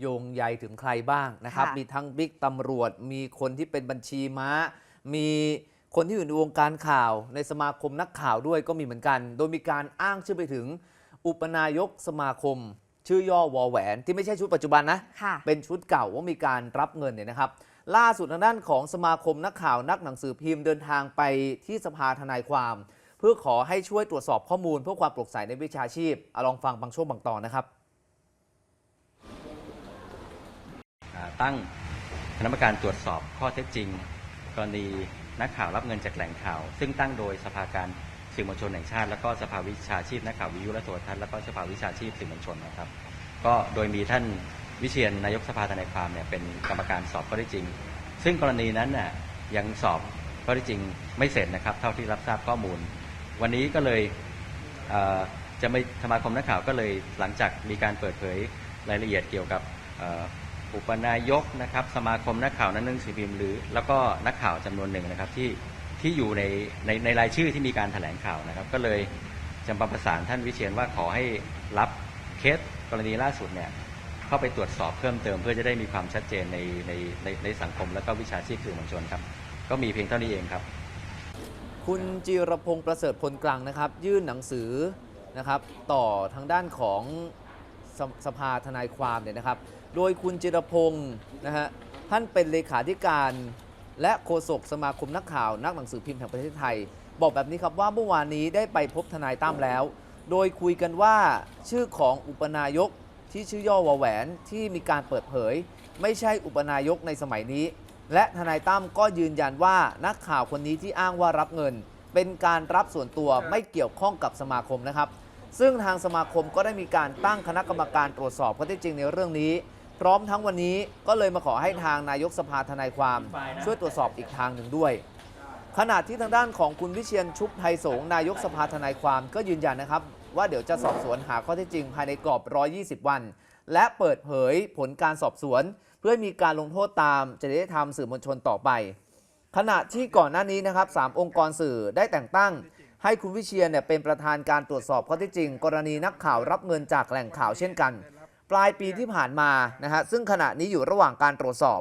โยงใยถึงใครบ้างนะครับ ค่ะ มีทั้งบิ๊กตำรวจ มีคนที่เป็นบัญชีม้า มีคนที่อยู่ในวงการข่าว ในสมาคมนักข่าวด้วยก็มีเหมือนกัน โดยมีการอ้างชื่อไปถึงอุปนายกสมาคม ชื่อย่อวอแหวน ที่ไม่ใช่ชุดปัจจุบันนะ ค่ะ เป็นชุดเก่าว่ามีการรับเงินเนี่ยนะครับ ล่าสุดทางด้านของสมาคมนักข่าวนักหนังสือพิมพ์เดินทางไปที่สภาทนายความ เพื่อขอให้ช่วยตรวจสอบข้อมูลเพื่อความโปร่งใสในวิชาชีพเอาลองฟังบางช่วงบางตอนนะครับ อ่า ตั้งคณะกรรมการตรวจสอบข้อเท็จจริง กรณีนักข่าวรับเงินจากแหล่งข่าว ซึ่งตั้งโดยสภาการสื่อมวลชนแห่งชาติ แล้วก็สภาวิชาชีพนักข่าววิทยุและโทรทัศน์แล้วก็สภาวิชาชีพสื่อมวลชนนะครับ ก็โดยมีท่านวิเชียนนายกสภาทนายความเนี่ยเป็นกรรมการสอบข้อเท็จจริง ซึ่งกรณีนั้นน่ะยังสอบข้อเท็จจริงไม่เสร็จนะครับ เท่าที่รับทราบข้อมูล วันนี้ก็เลยเจะไม่สมาคมนักข่าวก็เลยหลังจากมีการเปิดเผยรายละเอียดเกี่ยวกับ อุปนายกนะครับ สมาคมนักข่าวนักหนังสือพิมพ์หรือ แล้วก็นักข่าวจำนวนหนึ่งนะครับที่ที่อยู่ในในในรายชื่อที่มีการแถลงข่าวนะครับ ก็เลยจะมาประสานท่านวิเชียนว่าขอให้รับเคสกรณีล่าสุดเนี่ยเข้าไปตรวจสอบเพิ่มเติมเพื่อจะได้มีความชัดเจนในในในในสังคมและก็วิชาชีพสื่อมวลชนครับ ก็มีเพียงเท่านี้เองครับ คุณจิรพงศ์ประเสริฐพลกลางนะครับ ยื่นหนังสือนะครับ ต่อทางด้านของสสภาทนายความเนี่ยนะครับ โดยคุณจิรพงศ์นะฮะท่านเป็นเลขาธิการ และโฆษกสมาคมนักข่าว นักหนังสือพิมพ์แห่งประเทศไทย บอกแบบนี้ครับว่าเมื่อวานนี้ได้ไปพบทนายตั้มแล้ว โดยคุยกันว่าชื่อของอุปนายกที่ชื่อย่อวแหวนที่มีการเปิดเผย ไม่ใช่อุปนายกในสมัยนี้ และทนายตั้มก็ยืนยันว่านักข่าวคนนี้ที่อ้างว่ารับเงิน เป็นการรับส่วนตัวไม่เกี่ยวข้องกับสมาคมนะครับ ซึ่งทางสมาคมก็ได้มีการตั้งคณะกรรมการตรวจสอบข้อเท็จจริงในเรื่องนี้ พร้อมทั้งวันนี้ก็เลยมาขอให้ทางนายกสภาทนายความช่วยตรวจสอบอีกทางหนึ่งด้วย ขณะที่ทางด้านของคุณวิเชียนชุบไทยสงฆ์นายกสภาทนายความก็ยืนยันนะครับ ว่าเดี๋ยวจะสอบสวนหาข้อเท็จจริงภายในกรอบ 120 วัน และเปิดเผยผลการสอบสวน เพื่อให้มีการลงโทษตามจริยธรรมสื่อมวลชนต่อไป ขณะที่ก่อนหน้านี้นะครับสามองค์กรสื่อได้แต่งตั้ง ให้คุณวิเชียนเนี่ยเป็นประธานการตรวจสอบข้อเท็จจริง กรณีนักข่าวรับเงินจากแหล่งข่าวเช่นกัน ปลายปีที่ผ่านมานะฮะซึ่งขณะนี้อยู่ระหว่างการตรวจสอบ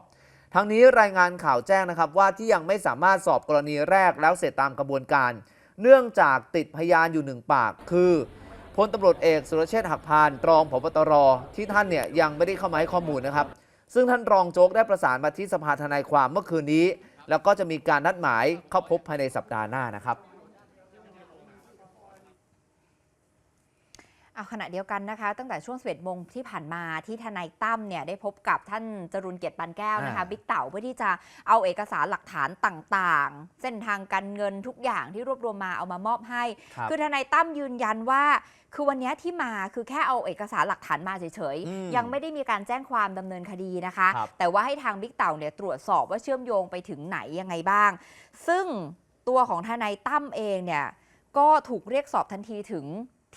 ทั้งนี้รายงานข่าวแจ้งนะครับว่าที่ยังไม่สามารถสอบกรณีแรกแล้วเสร็จตามกระบวนการ เนื่องจากติดพยานอยู่หนึ่งปาก คือพลตำรวจเอกสุรเชษฐ์หักพานรองผบตรที่ท่านเนี่ยยังไม่ได้เข้ามาให้ข้อมูลนะครับ ซึ่งท่านรองโจ๊กได้ประสานมาที่สภาทนายความเมื่อคืนนี้ แล้วก็จะมีการนัดหมายเข้าพบภายในสัปดาห์หน้านะครับ เอาขณะเดียวกันนะคะ ตั้งแต่ช่วง11โมงที่ผ่านมาที่ทนายตั้มเนี่ยได้พบกับท่านจรุนเกียรติปานแก้วนะคะอ่าบิ๊กเต่าเพื่อที่จะเอาเอกสารหลักฐานต่างๆ เส้นทางการเงินทุกอย่างที่รวบรวมมาเอามามอบให้ครับคือทนายตั้มยืนยันว่า คือวันนี้ที่มาคือแค่เอาเอกสารหลักฐานมาเฉยอืมๆยังไม่ได้มีการแจ้งความดำเนินคดีนะคะครับแต่ว่าให้ทางบิ๊กเต่าเนี่ยตรวจสอบว่าเชื่อมโยงไปถึงไหนยังไงบ้าง ซึ่งตัวของทนายตั้มเองเนี่ยก็ถูกเรียกสอบทันทีถึง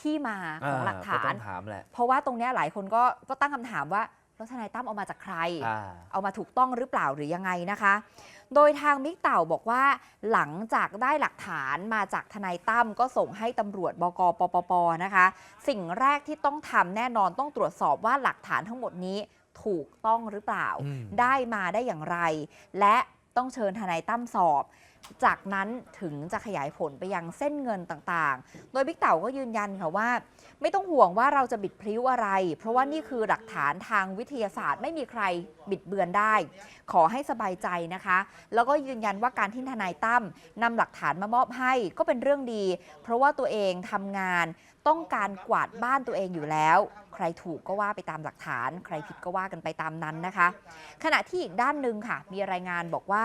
ที่มาของหลักฐาก็ต้นองถามแหละเพราะว่าตรงเนี้ยหลายคนก็ก็ตั้งคำถามว่าแล้วทนายตั้มเอามาจากใครอ่าเอามาถูกต้องหรือเปล่าหรือยังไงนะคะ โดยทางมิกเต่าบอกว่า หลังจากได้หลักฐานมาจากทนายตั้มก็ส่งให้ตำรวจบกปปปนะคะ สิ่งแรกที่ต้องทำแน่นอนต้องตรวจสอบว่าหลักฐานทั้งหมดนี้ถูกต้องหรือเปล่าอืมได้มาได้อย่างไร และ ต้องเชิญทนายตั้มสอบ จากนั้นถึงจะขยายผลไปยังเส้นเงินต่างๆ โดยบิ๊กเต่าก็ยืนยันค่ะว่า ไม่ต้องห่วงว่าเราจะบิดพริ้วอะไร เพราะว่านี่คือหลักฐานทางวิทยาศาสตร์ ไม่มีใครบิดเบือนได้ ขอให้สบายใจนะคะ แล้วก็ยืนยันว่าการที่ทนายตั้มนำหลักฐานมามอบให้ก็เป็นเรื่องดี เพราะว่าตัวเองทำงานต้องการกวาดบ้านตัวเองอยู่แล้ว ใครถูกก็ว่าไปตามหลักฐาน ใครผิดก็ว่ากันไปตามนั้นนะคะ ขณะที่อีกด้านหนึ่งค่ะ มีรายงานบอกว่า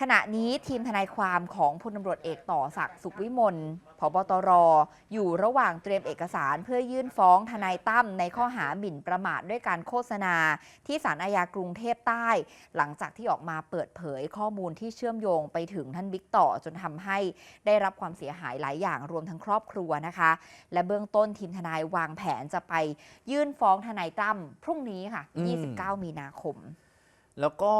ขณะนี้ทีมทนายความของพลตำรวจเอกต่อศักดิ์สุขวิมลพบตร อยู่ระหว่างเตรียมเอกสารเพื่อยื่นฟ้องทนายตั้มในข้อหาหมิ่นประมาทด้วยการโฆษณา ที่ศาลอาญากรุงเทพใต้ หลังจากที่ออกมาเปิดเผยข้อมูลที่เชื่อมโยงไปถึงท่านบิ๊กต่อจนทำให้ได้รับความเสียหายหลายอย่างรวมทั้งครอบครัวนะคะ และเบื้องต้นทีมทนายวางแผนจะไปยื่นฟ้องทนายตั้มพรุ่งนี้ค่ะ 29 มีนาคม แล้วก็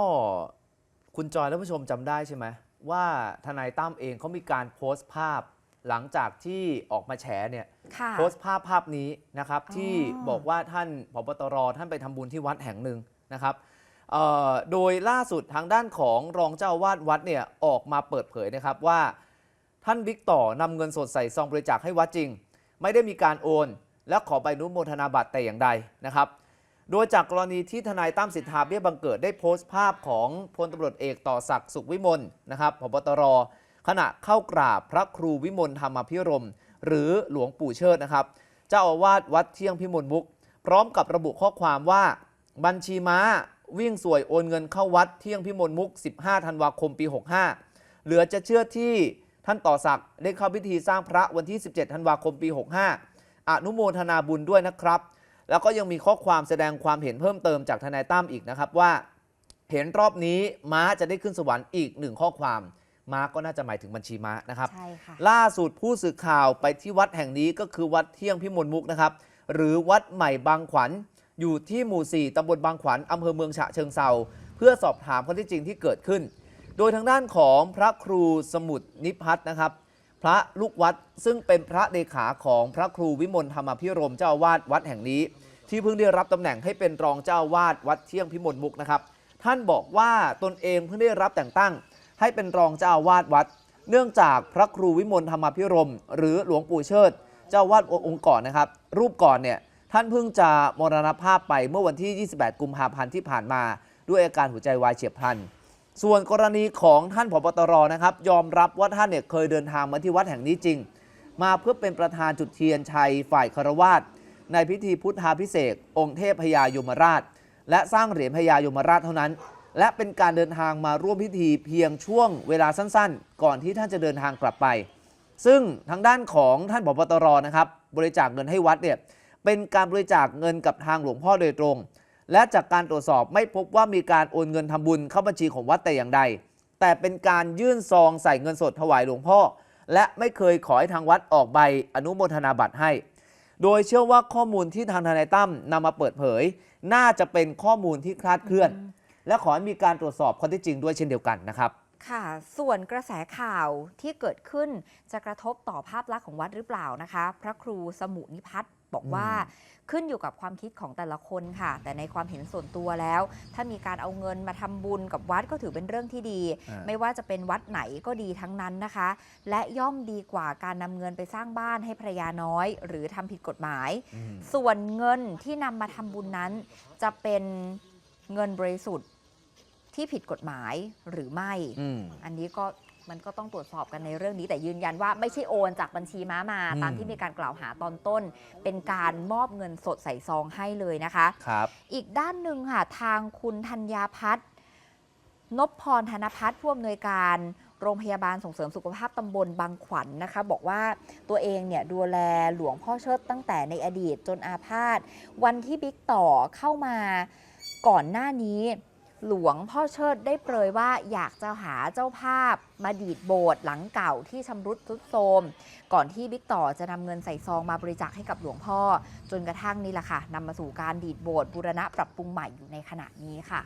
คุณจอยและผู้ชมจำได้ใช่ไหมว่าทนายตั้มเองเขามีการโพสต์ภาพ หลังจากที่ออกมาแฉเนี่ยค่ะโพสต์ภาพภาพนี้นะครับอ๋อที่บอกว่าท่านผบตรท่านไปทำบุญที่วัดแห่งหนึ่งนะครับเอ่อโดยล่าสุดทางด้านของรองเจ้าอาวาดวัดเนี่ยออกมาเปิดเผยนะครับว่า ท่านบิ๊กต่อนำเงินสดใส่ซองบริจาคให้วัดจริง ไม่ได้มีการโอน และขอใบอนุโมทนาบัตรแต่อย่างใดนะครับ โดยจากกรณีที่ทนายตั้มสิทธาเบี้ยบังเกิดได้โพสต์ภาพของพลตำรวจเอกต่อศักดิ์สุขวิมลนะครับพบตร ขณะเข้ากราบพระครูวิมลธรรมพิรม หรือหลวงปู่เชิดนะครับ เจ้าอาวาสวัดเที่ยงพิมลมุก พร้อมกับระบุข้อความว่า บัญชีม้าวิ่งสวยโอนเงินเข้าวัดเที่ยงพิมลมุก 15 ธันวาคมปี 65 เหลือจะเชื่อที่ท่านต่อศักดิ์ได้เข้าพิธีสร้างพระวันที่ 17 ธันวาคมปี 65 อนุโมทนาบุญด้วยนะครับ แล้วก็ยังมีข้อความแสดงความเห็นเพิ่มเติมจากทนายตั้มอีกนะครับว่า เห็นรอบนี้ม้าจะได้ขึ้นสวรรค์อีกหนึ่งข้อความ ม้าก็น่าจะหมายถึงบัญชีม้านะครับ ใช่ค่ะ ล่าสุดผู้สื่อข่าวไปที่วัดแห่งนี้ก็คือวัดเที่ยงพิมลมุกนะครับ หรือวัดใหม่บางขวัญ อยู่ที่หมู่ 4ตำบลบางขวัญอำเภอเมืองฉะเชิงเซาเพื่อสอบถามข้อเที่จริงที่เกิดขึ้น โดยทางด้านของพระครูสมุทรนิพัฒน์นะครับ พระลูกวัดซึ่งเป็นพระเลขาของพระครูวิมลธรรมพิรมเจ้าวาสวัดแห่งนี้ ที่เพิ่งได้รับตำแหน่งให้เป็นรองเจ้าวาสวัดเที่ยงพิมลมุกนะครับ ท่านบอกว่าตนเองเพิ่งได้รับแต่งตั้ง ให้เป็นรองเจ้าวาสวัด เนื่องจากพระครูวิมลธรรมพิรม หรือหลวงปู่เชิด เจ้าวาดองค์ก่อนนะครับ รูปก่อนเนี่ยท่านเพิ่งจะมรณภาพไปเมื่อวันที่ 28 กุมภาพันธ์ที่ผ่านมา ด้วยอาการหัวใจวายเฉียบพลัน ส่วนกรณีของท่านผบตรนะครับ ยอมรับว่าท่านเนี่ยเคยเดินทางมาที่วัดแห่งนี้จริง มาเพื่อเป็นประธานจุดเทียนชัยฝ่ายคารวาสในพิธีพุทธาพิเศษองค์เทพพญายมราช และสร้างเหรียญพญายมราชเท่านั้น และเป็นการเดินทางมาร่วมพิธีเพียงช่วงเวลาสั้นๆ ก่อนที่ท่านจะเดินทางกลับไป ซึ่งทางด้านของท่านผบตรนะครับ บริจาคเงินให้วัดเนี่ยเป็นการบริจาคเงินกับทางหลวงพ่อโดยตรง และจากการตรวจสอบไม่พบว่ามีการโอนเงินทำบุญเข้าบัญชีของวัดแต่อย่างใด แต่เป็นการยื่นซองใส่เงินสดถวายหลวงพ่อ และไม่เคยขอให้ทางวัดออกใบอนุโมทนาบัตรให้ โดยเชื่อว่าข้อมูลที่ทางทนายตั้มนำมาเปิดเผย น่าจะเป็นข้อมูลที่คลาดเคลื่อน และขอให้มีการตรวจสอบข้อเท็จจริงด้วยเช่นเดียวกันนะครับค่ะ ส่วนกระแสข่าวที่เกิดขึ้นจะกระทบต่อภาพลักษณ์ของวัดหรือเปล่านะคะ พระครูสมุนิพัฒน์ บอกว่าอืมขึ้นอยู่กับความคิดของแต่ละคนค่ะ แต่ในความเห็นส่วนตัวแล้ว ถ้ามีการเอาเงินมาทำบุญกับวัดก็ถือเป็นเรื่องที่ดีอ่าไม่ว่าจะเป็นวัดไหนก็ดีทั้งนั้นนะคะ และย่อมดีกว่าการนำเงินไปสร้างบ้านให้ภรรยาน้อย หรือทำผิดกฎหมายอืมส่วนเงินที่นำมาทำบุญนั้น จะเป็นเงินบริสุทธิ์ที่ผิดกฎหมายหรือไม่อืมอันนี้ก็ มันก็ต้องตรวจสอบกันในเรื่องนี้แต่ยืนยันว่าไม่ใช่โอนจากบัญชีม้ามาอืมตามที่มีการกล่าวหาตอนต้น เป็นการมอบเงินสดใส่ซองให้เลยนะคะครับ อีกด้านหนึ่งค่ะทางคุณธัญญาพัฒน์นพพรธนพัฒน์ผู้อำนวยการโรงพยาบาลส่งเสริมสุขภาพตำบลบางขวัญนนะคะ บอกว่าตัวเองเนี่ยดูแลหลวงพ่อเชิดตั้งแต่ในอดีตจนอาพาธวันที่บิ๊กต่อเข้ามาก่อนหน้านี้ หลวงพ่อเชิดได้เปรยว่าอยากจะหาเจ้าภาพ มาดีดโบสถ์หลังเก่าที่ชำรุดทรุดโทรมก่อนที่บิ๊กต่อจะนำเงินใส่ซองมาบริจาคให้กับหลวงพ่อ จนกระทั่งนี่แหละค่ะนำมาสู่การดีดโบสถ์บูรณะปรับปรุงใหม่อยู่ในขณะนี้ค่ะ